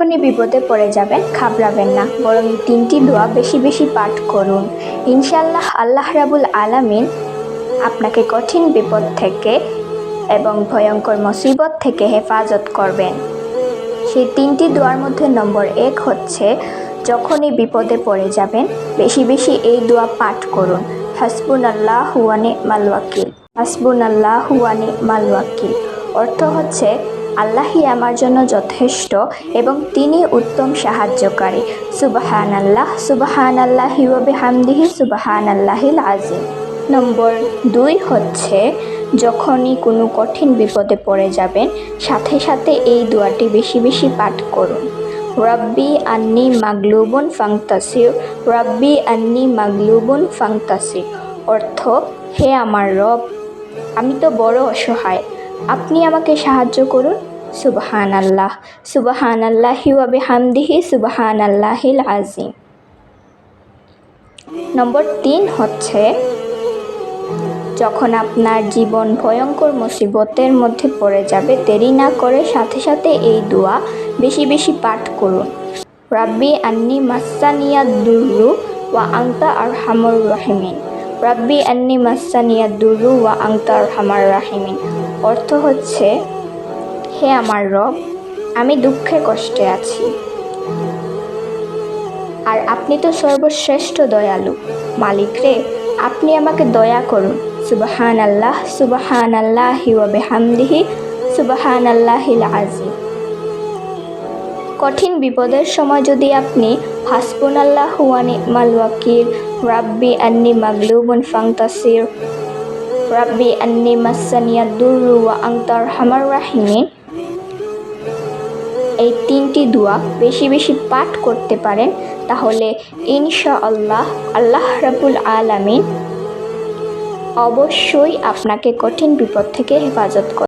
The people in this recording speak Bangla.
যখনই বিপদে পড়ে যাবেন, ঘাবড়াবেন না। বরং এই তিনটি দোয়া বেশি বেশি পাঠ করুন। ইনশাল্লাহ আল্লাহ রাবুল আলামিন আপনাকে কঠিন বিপদ থেকে এবং ভয়ঙ্কর মুসিবত থেকে হেফাজত করবেন। সেই তিনটি দোয়ার মধ্যে নম্বর এক হচ্ছে, যখনই বিপদে পড়ে যাবেন, বেশি বেশি এই দোয়া পাঠ করুন। হাসবুন আল্লাহ হুয়ানি মালওয়াকিল হাসবুন আল্লাহ হুয়ানি মালওয়াকিল অর্থ হচ্ছে আল্লাহই আমার জন্য যথেষ্ট এবং তিনি উত্তম সাহায্যকারী। সুবাহান আল্লাহ সুবাহান আল্লাহ হিওয়াবে হামদিহি সুবাহান আল্লাহিল আজিম নম্বর দুই হচ্ছে, যখনই কোনো কঠিন বিপদে পড়ে যাবেন, সাথে সাথে এই দোয়াটি বেশি বেশি পাঠ করুন। রব্বি আন্নি মাগলুবুন ফাংতাসির, রব্বি আন্নি মাগলুবুন ফাংতাসির। অর্থ, হে আমার রব, আমি তো বড় অসহায় আপনি আমাকে সাহায্য করুন। সুবাহান আল্লাহ সুবাহান আল্লাহি ওয়াবে হামদিহি সুবাহান আল্লাহিল আজিম নম্বর তিন হচ্ছে, যখন আপনার জীবন ভয়ঙ্কর মুসিবতের মধ্যে পড়ে যাবে, দেরি না করে সাথে সাথে এই দোয়া বেশি বেশি পাঠ করুন। রাব্বি আন্নি মাসানিয়া দুরু ওয়া আংতা আর হামর রাহিমিন। রাব্বি আন্নি মাসানিয়া দুরু ওয়া আংতা আর হামার রাহিমিন। অর্থ হচ্ছে, হে আমার রব, আমি দুঃখে কষ্টে আছি। আর আপনি তো সর্বশ্রেষ্ঠ দয়ালু। মালিক রে, আপনি আমাকে দয়া করুন। সুবাহান আল্লাহ সুবাহান আল্লাহ ওয়াবে হামদিহি সুবাহান আল্লাহিল আজিম কঠিন বিপদের সময় যদি আপনি হাসবুন আল্লাহ হুয়ানি মাল ওয়াকির রাব্বি আন্নি মাগলুবুন ফাংতাসির, রাব্বি আন্নি মাসানিয়া দুরু ওয়া আংতার হামার রাহিমিন। এই তিনটি দোয়া বেশি বেশি পাঠ করতে পারেন, তাহলে ইনশা আল্লাহ আল্লাহ রাবুল আলামিন অবশ্যই আপনাকে কঠিন বিপদ থেকে হেফাজত করে